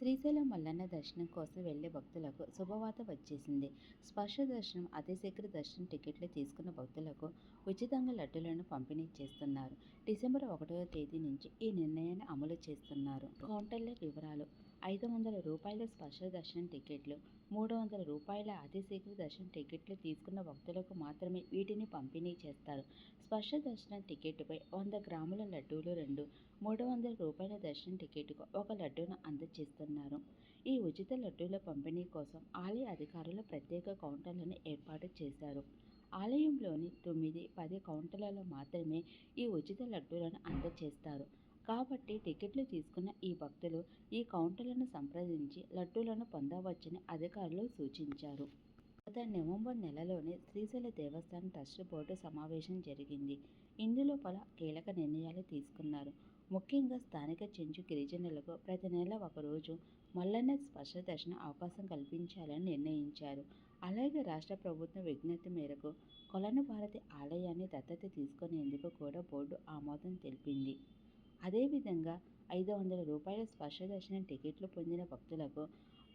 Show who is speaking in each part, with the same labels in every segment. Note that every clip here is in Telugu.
Speaker 1: శ్రీశైలం మల్లన్న దర్శనం కోసం వెళ్ళే భక్తులకు శుభవార్త వచ్చేసింది. స్పర్శ దర్శనం అతిశీఘ్ర దర్శనం టికెట్లు తీసుకున్న భక్తులకు ఉచితంగా లడ్డులను పంపిణీ చేస్తున్నారు. డిసెంబర్ ఒకటవ తేదీ నుంచి ఈ నిర్ణయాన్ని అమలు చేస్తున్నారు. కౌంటర్ల వివరాలు. ఐదు వందల రూపాయల స్పర్శ దర్శనం టికెట్లు మూడు వందల రూపాయల అతిశీఘ్ర దర్శనం టికెట్లు తీసుకున్న భక్తులకు మాత్రమే వీటిని పంపిణీ చేస్తారు. స్పర్శ దర్శనం టికెట్పై వంద గ్రాముల లడ్డూలు రెండు మూడు వందల రూపాయల దర్శనం టికెట్కు ఒక లడ్డూను అందజేస్తున్నారు ఈ ఉచిత లడ్డూల పంపిణీ కోసం ఆలయ అధికారులు ప్రత్యేక కౌంటర్లను ఏర్పాటు చేశారు. ఆలయంలోని తొమ్మిది పది కౌంటర్లలో మాత్రమే ఈ ఉచిత లడ్డూలను అందజేస్తారు కాబట్టి టికెట్లు తీసుకున్న ఈ భక్తులు ఈ కౌంటర్లను సంప్రదించి లడ్డూలను పొందవచ్చని అధికారులు సూచించారు. గత నవంబర్ నెలలోనే శ్రీశైల దేవస్థానం ట్రస్ట్ బోర్డు సమావేశం జరిగింది. ఇందులో పలు కీలక నిర్ణయాలు తీసుకున్నారు. ముఖ్యంగా స్థానిక చెంచు గిరిజనులకు ప్రతి నెల ఒకరోజు మల్లన్న స్పర్శ దర్శన అవకాశం కల్పించాలని నిర్ణయించారు. అలాగే రాష్ట్ర ప్రభుత్వం విజ్ఞప్తి మేరకు కొలను భారతి ఆలయాన్ని దత్తత తీసుకునేందుకు కూడా బోర్డు ఆమోదం తెలిపింది. అదేవిధంగా ఐదు వందల రూపాయల స్పర్శ దర్శనం టికెట్లు పొందిన భక్తులకు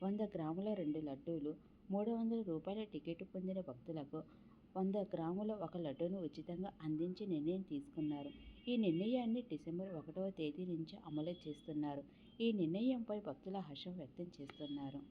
Speaker 1: వంద గ్రాముల రెండు లడ్డూలు మూడు వందల రూపాయల టికెట్ పొందిన భక్తులకు వంద గ్రాముల ఒక లడ్డూను ఉచితంగా అందించి నిర్ణయం తీసుకున్నారు. ఈ నిర్ణయాన్ని డిసెంబర్ ఒకటవ తేదీ నుంచి అమలు చేస్తున్నారు. ఈ నిర్ణయంపై భక్తుల హర్షం వ్యక్తం చేస్తున్నారు.